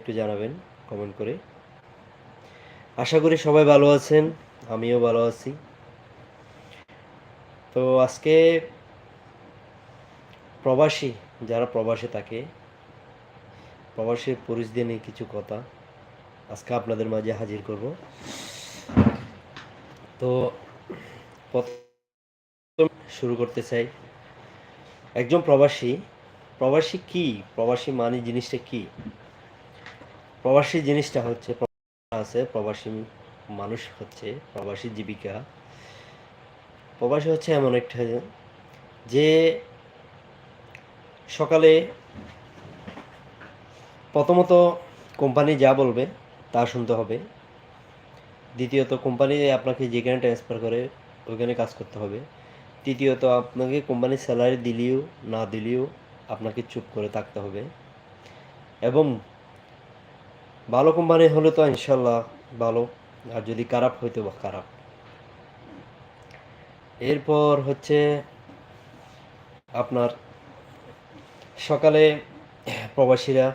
একটু জানাবেন কমেন্ট করে। আশা করি সবাই ভালো আছেন, আমিও ভালো আছি। তো আজকে প্রবাসী, যারা প্রবাসে থাকে, প্রবাসের পরিস্থিতি নিয়ে কিছু কথা আজকে আপনাদের মাঝে হাজির করব। তো শুরু করতে চাই। একজন প্রবাসী প্রবাসী কি? প্রবাসী মানে জিনিসটা কি? প্রবাসী জিনিসটা হচ্ছে আছে, প্রবাসী মানুষ হচ্ছে, প্রবাসী জীবিকা। প্রবাসী হচ্ছে এমন একটা যে সকালে প্রথমত কোম্পানি যা বলবে তা শুনতে হবে। দ্বিতীয়ত কোম্পানি আপনাকে যেখানে ট্রান্সফার করে ওইখানে কাজ করতে হবে। তৃতীয়ত আপনাকে কোম্পানি স্যালারি দিলেও না দিলেও আপনাকে চুপ করে থাকতে হবে। এবং ভালো কোম্পানি হলে তো ইনশাল্লাহ ভালো, আর যদি খারাপ হইতো বা খারাপ। এরপর হচ্ছে আপনার সকালে প্রবাসীরা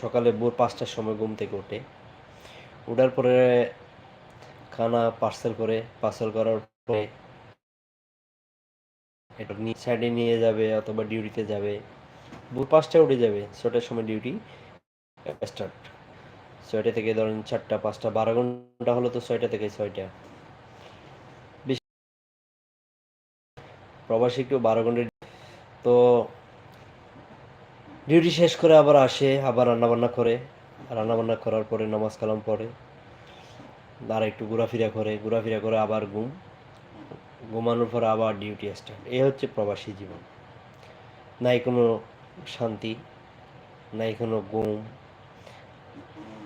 সকালে ভোর পাঁচটার সময় ঘুম থেকে ওঠে। ওঠার পরে খানা পার্সেল করে পার্সেল করার পরে এটা সাইডে নিয়ে যাবে অথবা ডিউটিতে যাবে। ভোর পাঁচটা উঠে যাবে ছটার সময় ডিউটি স্টার্ট ছয়টা থেকে ধরেন চারটা পাঁচটা, বারো ঘণ্টা হলো তো ছয়টা থেকে ছয়টা। প্রবাসী একটু বারো ঘণ্টা তো ডিউটি শেষ করে আবার আসে, আবার রান্নাবান্না করে। রান্নাবান্না করার পরে, নামাজ কালাম পড়ে। আর একটু ঘোরাফেরা করে ঘোরাফেরা করে আবার ঘুম। ঘুমানোর পর আবার ডিউটি স্টার্ট এই হচ্ছে প্রবাসী জীবন। নাই কোনো শান্তি, নাই কোনো ঘুম।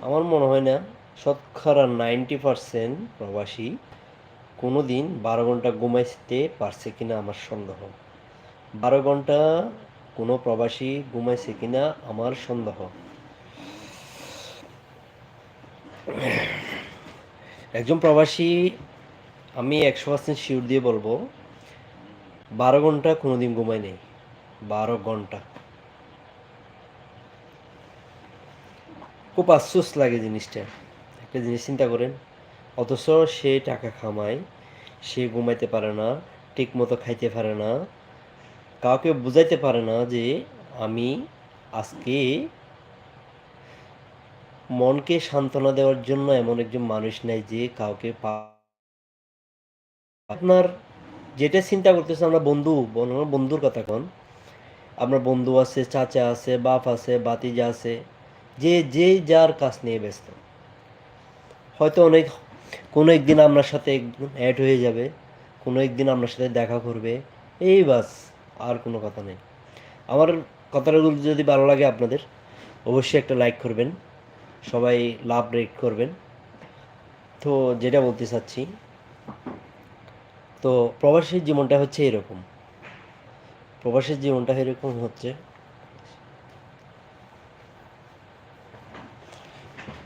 আমার মনে হয় না, শতকরা নাইনটি পারসেন্ট প্রবাসী কোনো দিন বারো ঘণ্টা ঘুমাইতে পারছে কিনা আমার সন্দেহ। বারো ঘণ্টা কোনো প্রবাসী ঘুমাইছে কিনা আমার সন্দেহ। একজন প্রবাসী, আমি একশো পার্সেন্ট শিওর দিয়ে বলব, বারো ঘণ্টা কোনোদিন ঘুমাই নেই। বারো ঘণ্টা। খুব আফসোস লাগে জিনিসটা। একটা জিনিস চিন্তা করেন, অথচ সে টাকা খামায়, সে ঘুমাইতে পারে না, ঠিক মতো খাইতে পারে না, কাউকে বুঝাইতে পারে না যে আমি আজকে মনকে সান্ত্বনা দেওয়ার জন্য এমন একজন মানুষ নাই যে কাউকে আপনার যেটা চিন্তা করতেছে, আমরা বন্ধু বন- বন্ধুর কথা কন। আপনার বন্ধু আছে, চাচা আছে, বাপ আছে বাতিজা আছে যে যে যার কাজ নিয়ে ব্যস্ত। হয়তো অনেক, কোনো একদিন আপনার সাথে অ্যাড হয়ে যাবে, কোনো একদিন আপনার সাথে দেখা করবে, এই বাস, আর কোনো কথা নেই। আমার কথাগুলো যদি ভালো লাগে আপনাদের, অবশ্যই একটা লাইক করবেন, সবাই লাভ রেট করবেন। তো যেটা বলতে চাচ্ছি, তো প্রবাসীর জীবনটা হচ্ছে এরকম। প্রবাসীর জীবনটা এরকম হচ্ছে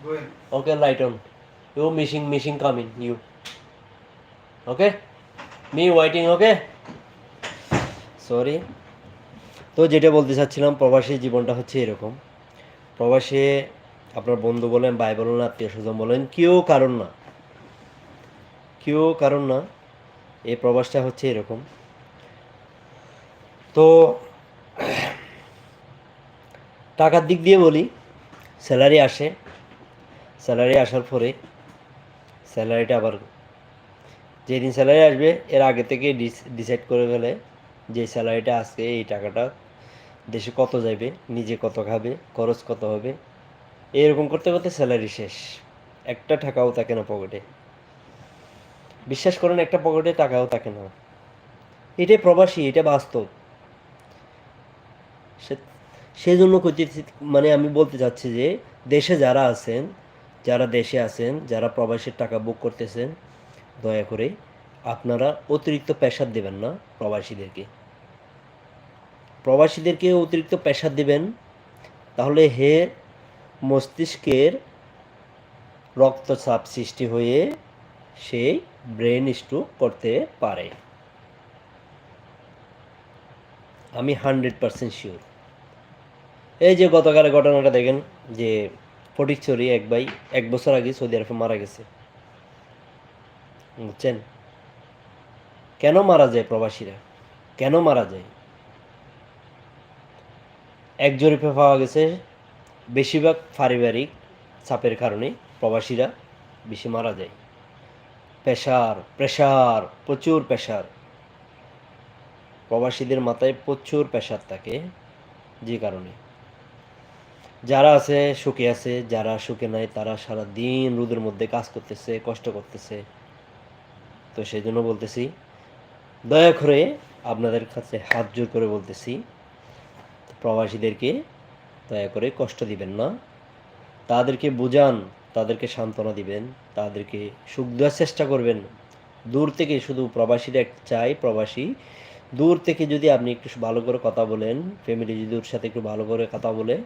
Okay, light on. You machine come in. You. Okay. Me waiting. Okay. Sorry তো যেটা বলতে চাচ্ছিলাম প্রবাসী জীবনটা হচ্ছে এরকম প্রবাসে আপনার বন্ধু বলেন ভাই বলেন আত্মীয় স্বজন বলেন কেউ কারণ না কেউ কারণ না এই প্রবাসটা হচ্ছে এরকম তো টাকার দিক দিয়ে বলি স্যালারি আসে স্যালারি আসার পরে স্যালারিটা আবার যেদিন স্যালারি আসবে, এর আগে থেকে ডিসাইড করে ফেলে যে স্যালারিটা আজকে এই টাকাটা দেশে কত যাবে নিজে কত খাবে, খরচ কত হবে। এরকম করতে করতে স্যালারি শেষ। একটা টাকাও থাকে না পকেটে। বিশ্বাস করেন, একটা পকেটে টাকাও থাকে না। এটাই প্রবাসী, এটা বাস্তব। সে- সেই জন্য কইতে মানে আমি বলতে চাচ্ছি যে, দেশে যারা আছেন যারা দেশে আছেন, যারা প্রবাসীর টাকা বুক করতেছেন, দয়া করে আপনারা অতিরিক্ত প্রেশার দেবেন না প্রবাসীদেরকে। প্রবাসীদেরকে অতিরিক্ত প্রেশার দিবেন, তাহলে হে মস্তিষ্কের রক্তচাপ সৃষ্টি হয়ে সেই ব্রেন স্ট্রোক করতে পারে। আমি হান্ড্রেড পারসেন্ট শিওর। এই যে গতকালের ঘটনাটা দেখেন যে ফটিকছড়ি এক ভাই এক বছর আগে সৌদি আরবে মারা গেছে। বুঝছেন? কেন মারা যায় প্রবাসীরা? কেন মারা যায়? এক জরিপে পাওয়া গেছে, বেশিরভাগ পারিবারিক চাপের কারণে প্রবাসীরা বেশি মারা যায়। প্রেশার প্রেশার, প্রচুর প্রেশার। প্রবাসীদের মাথায় প্রচুর প্রেশার থাকে যে কারণে। যারা আছে, সুখে আছে, যারা সুখে নাই, তারা সারা দিন রোদের মধ্যে কাজ করতেছে, কষ্ট করতেছে। তো সেই জন্য বলতেছি, দয়া করে আপনাদের কাছে হাত জোর করে বলতেছি, প্রবাসীদেরকে দয়া করে কষ্ট দিবেন না। তাদেরকে বুঝান, তাদেরকে সান্ত্বনা দিবেন, তাদেরকে সুখ দেওয়ার চেষ্টা করবেন। দূর থেকে শুধু প্রবাসীরা চাই, প্রবাসী। দূর থেকে যদি আপনি একটু ভালো করে কথা বলেন ফ্যামিলি যদি ওর সাথে একটু ভালো করে কথা বলে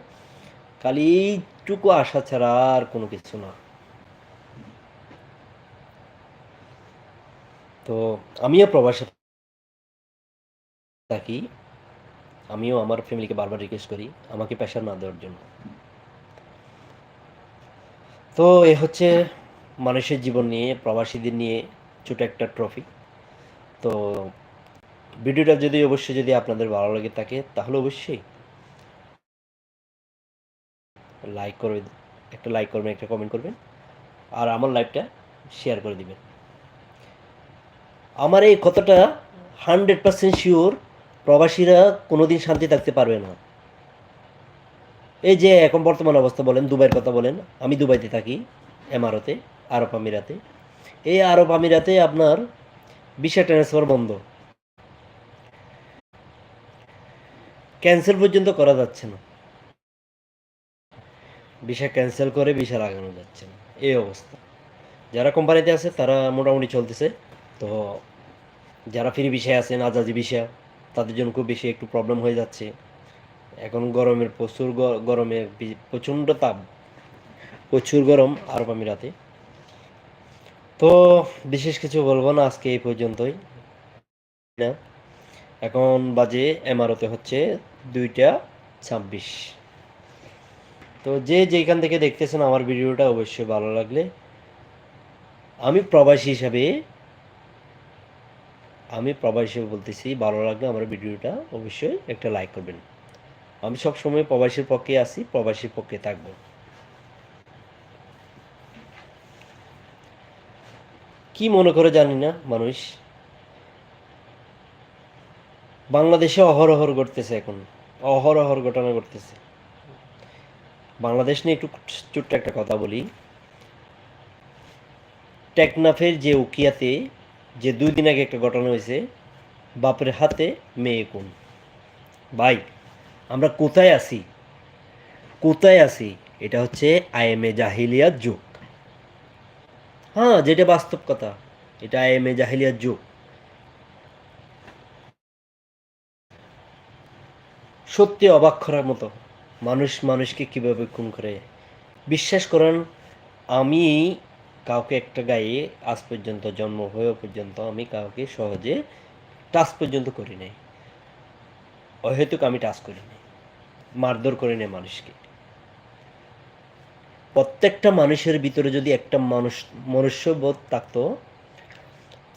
খালি এইটুকু আশা ছাড়া আর কোনো কিছু না। তো আমিও প্রবাসে থাকি। আমিও আমার ফ্যামিলিকে বারবার রিকোয়েস্ট করি, আমাকে প্রেশার না দেওয়ার জন্য। তো এ হচ্ছে মানুষের জীবন নিয়ে, প্রবাসীদের নিয়ে ছোট একটা ট্রফি তো ভিডিওটা যদি অবশ্যই যদি আপনাদের ভালো লাগে থাকে, তাহলে অবশ্যই লাইক করে একটা লাইক করবেন, একটা কমেন্ট করবেন, আর আমার লাইভটা শেয়ার করে দিবেন। আমার এই কথাটা হান্ড্রেড পার্সেন্ট শিওর প্রবাসীরা কোনোদিন শান্তি থাকতে পারবে না। এই যে এখন বর্তমান অবস্থা বলেন, দুবাইয়ের কথা বলেন, আমি দুবাইতে থাকি, এমারতে, আরব আমিরাতে। এই আরব আমিরাতে আপনার ভিসা ট্রান্সফার বন্ধ। ক্যান্সেল পর্যন্ত করা যাচ্ছে না। ভিসা ক্যান্সেল করে ভিসা লাগানো যাচ্ছে না। এই অবস্থা। যারা কোম্পানিতে আছে, তারা মোটামুটি চলতেছে। তো যারা ফ্রি বিষয় আছেন আজাদি বিষয় তাদের জন্য খুব বেশি একটু প্রবলেম হয়ে যাচ্ছে। এখন গরমের প্রচুর গরমে প্রচণ্ড তাপ। প্রচুর গরম আরব আমিরাতে। তো বিশেষ কিছু বলব না, আজকে এই পর্যন্তই। না। এখন বাজে এমারতে হচ্ছে দুইটা ছাব্বিশ। তো যে যেখান থেকে দেখতেছেন আমার ভিডিওটা অবশ্যই ভালো লাগলে, আমি প্রবাসী হিসাবে, আমি প্রবাসী হিসেবে বলতেছি, ভালো লাগলে আমার ভিডিওটা অবশ্যই একটা লাইক করবেন। আমি সব সময় প্রবাসীর পক্ষে আছি, প্রবাসীর পক্ষে থাকব। কি মনে করে জানি না, মানুষ? বাংলাদেশে অহরহর ঘটতেছে এখন অহরহর ঘটনা ঘটতেছে। বাংলাদেশ নিয়ে একটু ছোট্ট একটা কথা বলি। টেকনাফের যে উকিয়াতে যে দুই দিন আগে একটা ঘটনা হয়েছে, বাপের হাতে মেয়ে কোন? ভাই, আমরা কোথায় আছি? কোথায় আছি? এটা হচ্ছে আইএমএ জাহিলিয়ার যুগ। হ্যাঁ যেটা বাস্তব কথা, এটা আইএমএ জাহিলিয়ার যুগ। সত্যি অবাক করার মতো। মানুষ মানুষকে কীভাবে খুন করে? বিশ্বাস করেন, আমি কাউকে একটা গায়ে আজ পর্যন্ত জন্ম, হয়ে পর্যন্ত আমি কাউকে সহজে টাচ পর্যন্ত করি নাই। অহেতুক আমি টাচ করি নাই। মারধর করি নাই মানুষকে। প্রত্যেকটা মানুষের ভিতরে যদি একটা মানুষ, মনুষ্যবোধ থাকতো,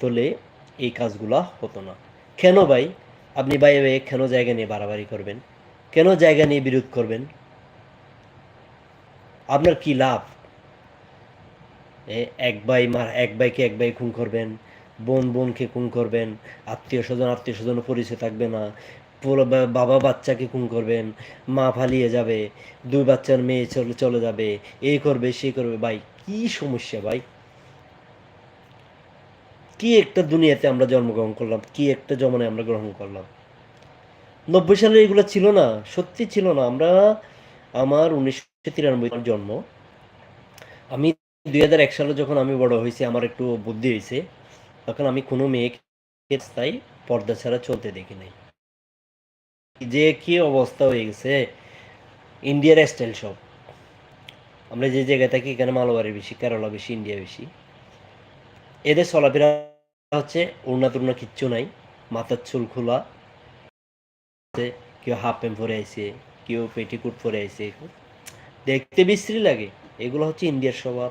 তাহলে এই কাজগুলা হতো না। কেন ভাই? আপনি ভাই ভাই কেন জায়গা নিয়ে বাড়াবাড়ি করবেন? কেন জায়গা নিয়ে বিরোধ করবেন? আপনার কি লাভ? এক ভাই মার এক ভাইকে এক ভাই খুন করবেন, বোন বোনকে খুন করবেন, আত্মীয় স্বজন আত্মীয় স্বজন পরিচয় থাকবে না বাবা বাচ্চাকে খুন করবেন, মা ফালিয়ে যাবে, দুই বাচ্চার মেয়ে চলে চলে যাবে এই করবে, সে করবে। ভাই, কি সমস্যা ভাই? কি একটা দুনিয়াতে আমরা জন্মগ্রহণ করলাম, কি একটা জমানায় আমরা গ্রহণ করলাম? নব্বই সালে এগুলো ছিল না, সত্যি ছিল না। আমরা, আমার উনিশশো তিরানব্বই জন্ম, আমি দুই হাজার এক সালে যখন আমি বড় হয়েছি, আমার একটু বুদ্ধি হয়েছে, তখন আমি কোনো মেয়েকে তাই পর্দা ছাড়া চলতে দেখি নাই। যে কি অবস্থা হয়ে গেছে, ইন্ডিয়ার স্টাইল সব। আমরা যে জায়গায় থাকি, এখানে মালবাড়ি বেশি, কেরালা বেশি, ইন্ডিয়া বেশি। এদের চলাফেরা হচ্ছে তুড়না কিচ্ছু নাই, মাথার চুল খোলা কেউ হাফ প্যান্ট পরে আইছে, কেউ পেটিকুট পরে আইছে। দেখতে বিশ্রী লাগে। এগুলো হচ্ছে ইন্ডিয়ার স্বভাব।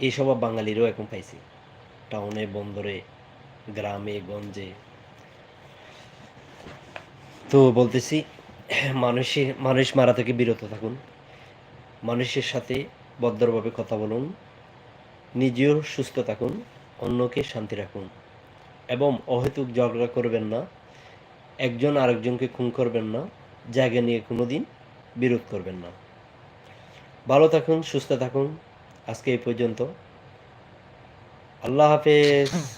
এই স্বভাব বাঙালিরও এখন পাইছে। টাউনে, বন্দরে, গ্রামে, গঞ্জে। তো বলতেছি, মানুষের, মানুষ মারা থেকে বিরত থাকুন। মানুষের সাথে ভদ্রভাবে কথা বলুন। নিজেও সুস্থ থাকুন। অন্যকে শান্তি রাখুন। এবং অহেতুক ঝগড়া করবেন না। একজন আরেকজনকে খুন করবেন না জায়গা নিয়ে কোনো দিন বিরোধ করবেন না। ভালো থাকুন, সুস্থ থাকুন। আজকে এই পর্যন্ত। আল্লাহ হাফেজ।